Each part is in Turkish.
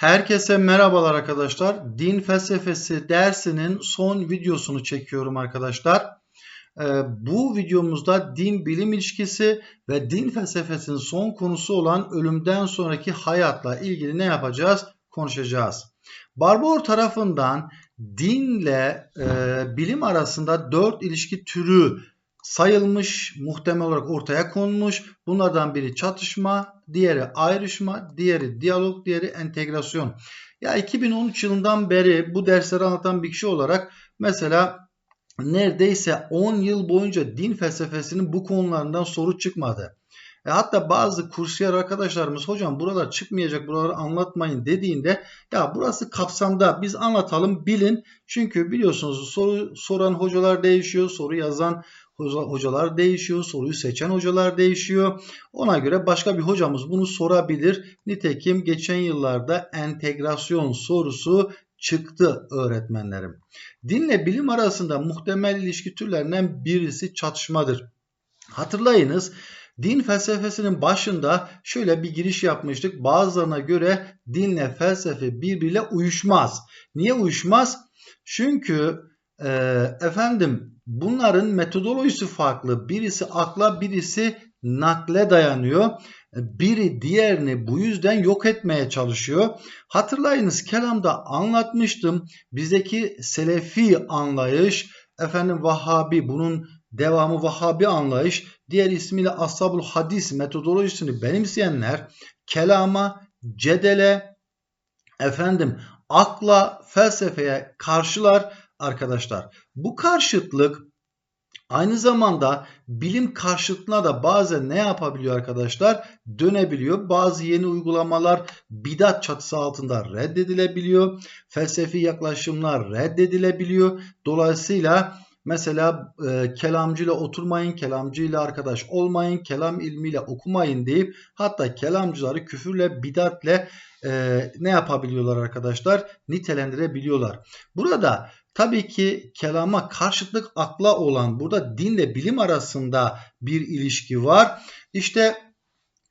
Herkese merhabalar arkadaşlar. Din felsefesi dersinin son videosunu çekiyorum arkadaşlar. Ee, bu videomuzda din bilim ilişkisi ve din felsefesinin son konusu olan ölümden sonraki hayatla ilgili ne yapacağız? Konuşacağız. Barbour tarafından dinle e, bilim arasında dört ilişki türü sayılmış, muhtemel olarak ortaya konmuş. Bunlardan biri çatışma, diğeri ayrışma, diğeri diyalog, diğeri entegrasyon. Ya 2013 yılından beri bu dersleri anlatan bir kişi olarak mesela neredeyse 10 yıl boyunca din felsefesinin bu konularından soru çıkmadı. E hatta bazı kursiyer arkadaşlarımız hocam buralar çıkmayacak buraları anlatmayın dediğinde ya burası kapsamda biz anlatalım bilin. Çünkü biliyorsunuz soru soran hocalar değişiyor, soru yazan hocalar değişiyor, soruyu seçen hocalar değişiyor. Ona göre başka bir hocamız bunu sorabilir. Nitekim geçen yıllarda entegrasyon sorusu çıktı öğretmenlerim. Dinle bilim arasında muhtemel ilişki türlerinden birisi çatışmadır. Hatırlayınız din felsefesinin başında şöyle bir giriş yapmıştık. Bazılarına göre dinle felsefe birbiriyle uyuşmaz. Niye uyuşmaz? Çünkü e, efendim bunların metodolojisi farklı. Birisi akla birisi nakle dayanıyor. Biri diğerini bu yüzden yok etmeye çalışıyor. Hatırlayınız kelamda anlatmıştım. Bizdeki selefi anlayış, efendim Vahhabi bunun devamı Vahhabi anlayış, diğer ismiyle Ashabul Hadis metodolojisini benimseyenler kelama, cedele, efendim akla, felsefeye karşılar arkadaşlar. Bu karşıtlık aynı zamanda bilim karşıtlığına da bazen ne yapabiliyor arkadaşlar? Dönebiliyor. Bazı yeni uygulamalar bidat çatısı altında reddedilebiliyor. Felsefi yaklaşımlar reddedilebiliyor. Dolayısıyla mesela e, kelamcıyla oturmayın, kelamcıyla arkadaş olmayın, kelam ilmiyle okumayın deyip hatta kelamcıları küfürle, bidatle e, ne yapabiliyorlar arkadaşlar? Nitelendirebiliyorlar. Burada Tabii ki kelama karşıtlık akla olan burada dinle bilim arasında bir ilişki var. İşte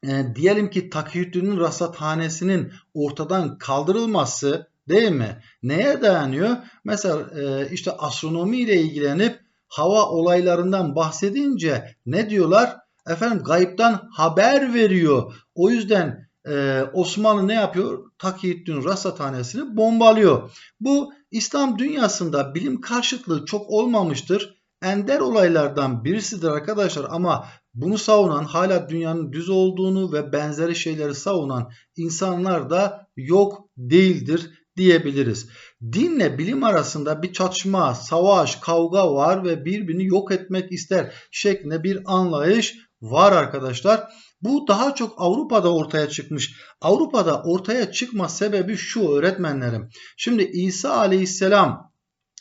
e, diyelim ki Takiyüddin'in rasathanesinin ortadan kaldırılması değil mi? Neye dayanıyor? Mesela e, işte astronomi ile ilgilenip hava olaylarından bahsedince ne diyorlar? Efendim gayipten haber veriyor. O yüzden e, Osmanlı ne yapıyor? Takiyüddin rasathanesini bombalıyor. Bu İslam dünyasında bilim karşıtlığı çok olmamıştır. Ender olaylardan birisidir arkadaşlar ama bunu savunan hala dünyanın düz olduğunu ve benzeri şeyleri savunan insanlar da yok değildir diyebiliriz. Dinle bilim arasında bir çatışma, savaş, kavga var ve birbirini yok etmek ister şeklinde bir anlayış var arkadaşlar. Bu daha çok Avrupa'da ortaya çıkmış. Avrupa'da ortaya çıkma sebebi şu öğretmenlerim. Şimdi İsa aleyhisselam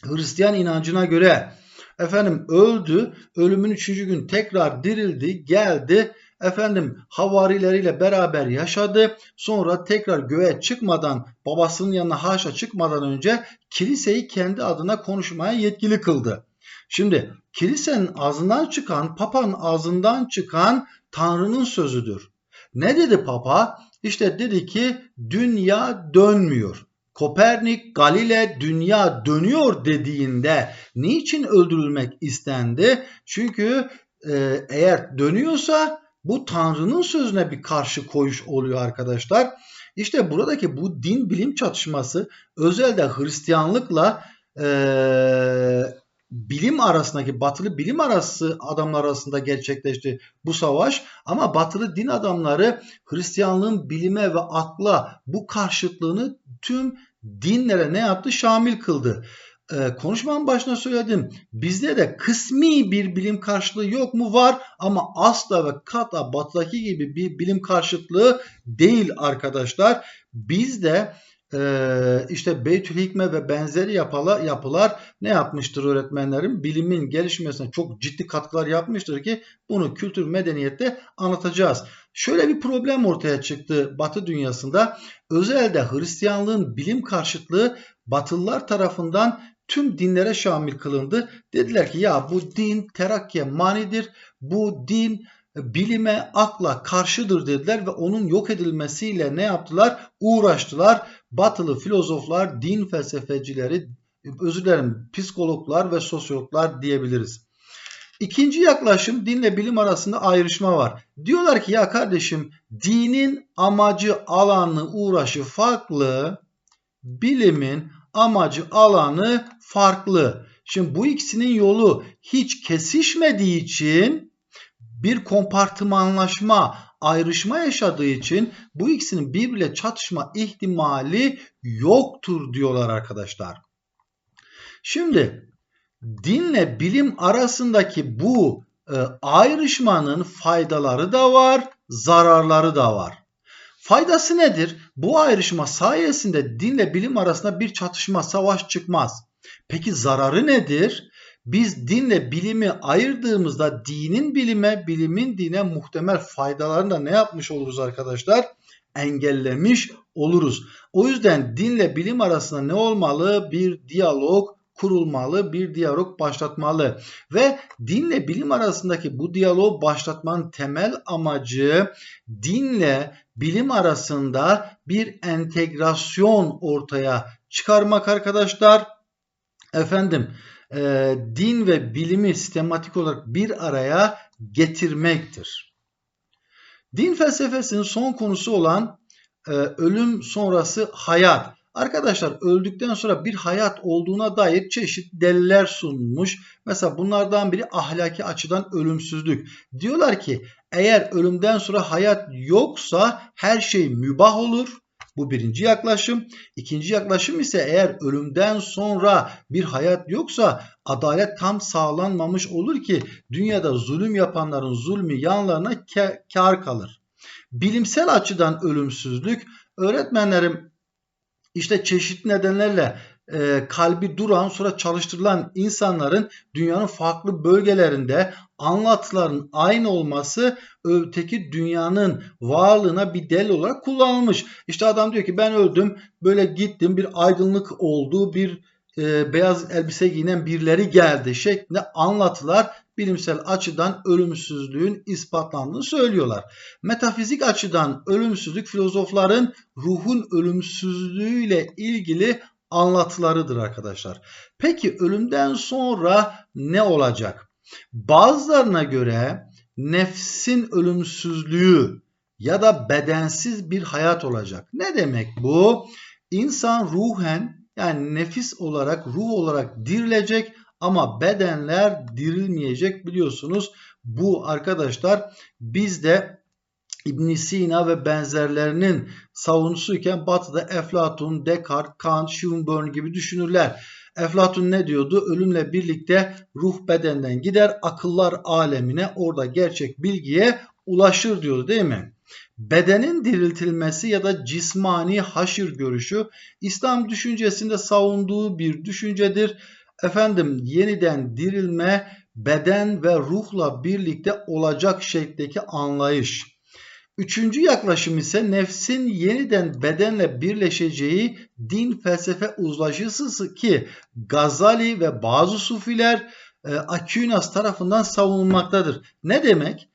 Hristiyan inancına göre efendim öldü. Ölümün üçüncü gün tekrar dirildi, geldi. Efendim havarileriyle beraber yaşadı. Sonra tekrar göğe çıkmadan babasının yanına haşa çıkmadan önce kiliseyi kendi adına konuşmaya yetkili kıldı. Şimdi kilisenin ağzından çıkan, papanın ağzından çıkan Tanrı'nın sözüdür. Ne dedi papa? İşte dedi ki dünya dönmüyor. Kopernik, Galile dünya dönüyor dediğinde niçin öldürülmek istendi? Çünkü e, eğer dönüyorsa bu Tanrı'nın sözüne bir karşı koyuş oluyor arkadaşlar. İşte buradaki bu din bilim çatışması özelde Hristiyanlıkla e, bilim arasındaki batılı bilim arası adamlar arasında gerçekleşti bu savaş ama batılı din adamları Hristiyanlığın bilime ve akla bu karşıtlığını tüm dinlere ne yaptı? Şamil kıldı. Ee, konuşmanın başına söyledim. Bizde de kısmi bir bilim karşılığı yok mu? Var ama asla ve kata batıdaki gibi bir bilim karşıtlığı değil arkadaşlar. Bizde e, işte Beytül Hikme ve benzeri yapala, yapılar ne yapmıştır öğretmenlerim? Bilimin gelişmesine çok ciddi katkılar yapmıştır ki bunu kültür medeniyette anlatacağız. Şöyle bir problem ortaya çıktı Batı dünyasında. Özellikle Hristiyanlığın bilim karşıtlığı Batılılar tarafından tüm dinlere şamil kılındı. Dediler ki ya bu din terakkiye manidir. Bu din bilime, akla karşıdır dediler ve onun yok edilmesiyle ne yaptılar? Uğraştılar. Batılı filozoflar, din felsefecileri, özür dilerim psikologlar ve sosyologlar diyebiliriz. İkinci yaklaşım dinle bilim arasında ayrışma var. Diyorlar ki ya kardeşim dinin amacı, alanı, uğraşı farklı, bilimin amacı, alanı farklı. Şimdi bu ikisinin yolu hiç kesişmediği için bir kompartımanlaşma, ayrışma yaşadığı için bu ikisinin birbirle çatışma ihtimali yoktur diyorlar arkadaşlar. Şimdi dinle bilim arasındaki bu e, ayrışmanın faydaları da var, zararları da var. Faydası nedir? Bu ayrışma sayesinde dinle bilim arasında bir çatışma, savaş çıkmaz. Peki zararı nedir? Biz dinle bilimi ayırdığımızda dinin bilime, bilimin dine muhtemel faydalarını da ne yapmış oluruz arkadaşlar? Engellemiş oluruz. O yüzden dinle bilim arasında ne olmalı? Bir diyalog kurulmalı, bir diyalog başlatmalı. Ve dinle bilim arasındaki bu diyaloğu başlatmanın temel amacı dinle bilim arasında bir entegrasyon ortaya çıkarmak arkadaşlar. Efendim e, din ve bilimi sistematik olarak bir araya getirmektir. Din felsefesinin son konusu olan e, ölüm sonrası hayat. Arkadaşlar öldükten sonra bir hayat olduğuna dair çeşitli deliller sunmuş. Mesela bunlardan biri ahlaki açıdan ölümsüzlük. Diyorlar ki eğer ölümden sonra hayat yoksa her şey mübah olur. Bu birinci yaklaşım. İkinci yaklaşım ise eğer ölümden sonra bir hayat yoksa adalet tam sağlanmamış olur ki dünyada zulüm yapanların zulmü yanlarına kar kalır. Bilimsel açıdan ölümsüzlük öğretmenlerim işte çeşitli nedenlerle e, kalbi duran sonra çalıştırılan insanların dünyanın farklı bölgelerinde anlatıların aynı olması öteki dünyanın varlığına bir delil olarak kullanılmış. İşte adam diyor ki ben öldüm böyle gittim bir aydınlık oldu bir e, beyaz elbise giyinen birileri geldi şeklinde anlatılar bilimsel açıdan ölümsüzlüğün ispatlandığını söylüyorlar. Metafizik açıdan ölümsüzlük filozofların ruhun ölümsüzlüğüyle ilgili anlatılarıdır arkadaşlar. Peki ölümden sonra ne olacak? Bazılarına göre nefsin ölümsüzlüğü ya da bedensiz bir hayat olacak. Ne demek bu? İnsan ruhen yani nefis olarak, ruh olarak dirilecek ama bedenler dirilmeyecek biliyorsunuz. Bu arkadaşlar bizde İbn Sina ve benzerlerinin savunusuyken batıda Eflatun, Descartes, Kant, Schönborn gibi düşünürler. Eflatun ne diyordu? Ölümle birlikte ruh bedenden gider, akıllar alemine orada gerçek bilgiye ulaşır diyordu değil mi? Bedenin diriltilmesi ya da cismani haşir görüşü İslam düşüncesinde savunduğu bir düşüncedir. Efendim yeniden dirilme beden ve ruhla birlikte olacak şeklindeki anlayış. Üçüncü yaklaşım ise nefsin yeniden bedenle birleşeceği din felsefe uzlaşısı ki Gazali ve bazı sufiler e, Aquinas tarafından savunulmaktadır. Ne demek?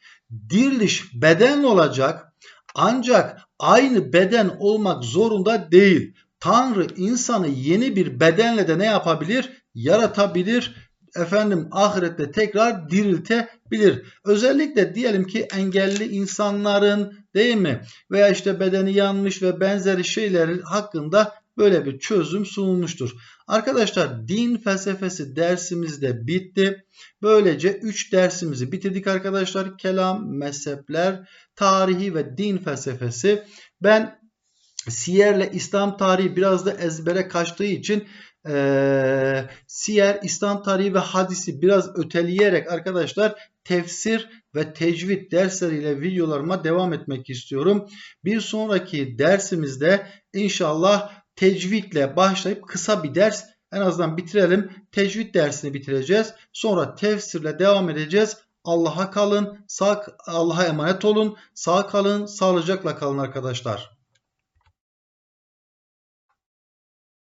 Diriliş bedenle olacak ancak aynı beden olmak zorunda değil. Tanrı insanı yeni bir bedenle de ne yapabilir? Yaratabilir efendim ahirette tekrar diriltebilir. Özellikle diyelim ki engelli insanların değil mi veya işte bedeni yanmış ve benzeri şeylerin hakkında böyle bir çözüm sunulmuştur. Arkadaşlar din felsefesi dersimiz de bitti. Böylece 3 dersimizi bitirdik arkadaşlar. Kelam, mezhepler, tarihi ve din felsefesi. Ben Siyer'le İslam tarihi biraz da ezbere kaçtığı için e, siyer, İslam tarihi ve hadisi biraz öteleyerek arkadaşlar tefsir ve tecvid dersleriyle videolarıma devam etmek istiyorum. Bir sonraki dersimizde inşallah tecvidle başlayıp kısa bir ders en azından bitirelim. Tecvid dersini bitireceğiz. Sonra tefsirle devam edeceğiz. Allah'a kalın, sağ Allah'a emanet olun. Sağ kalın, sağlıcakla kalın arkadaşlar.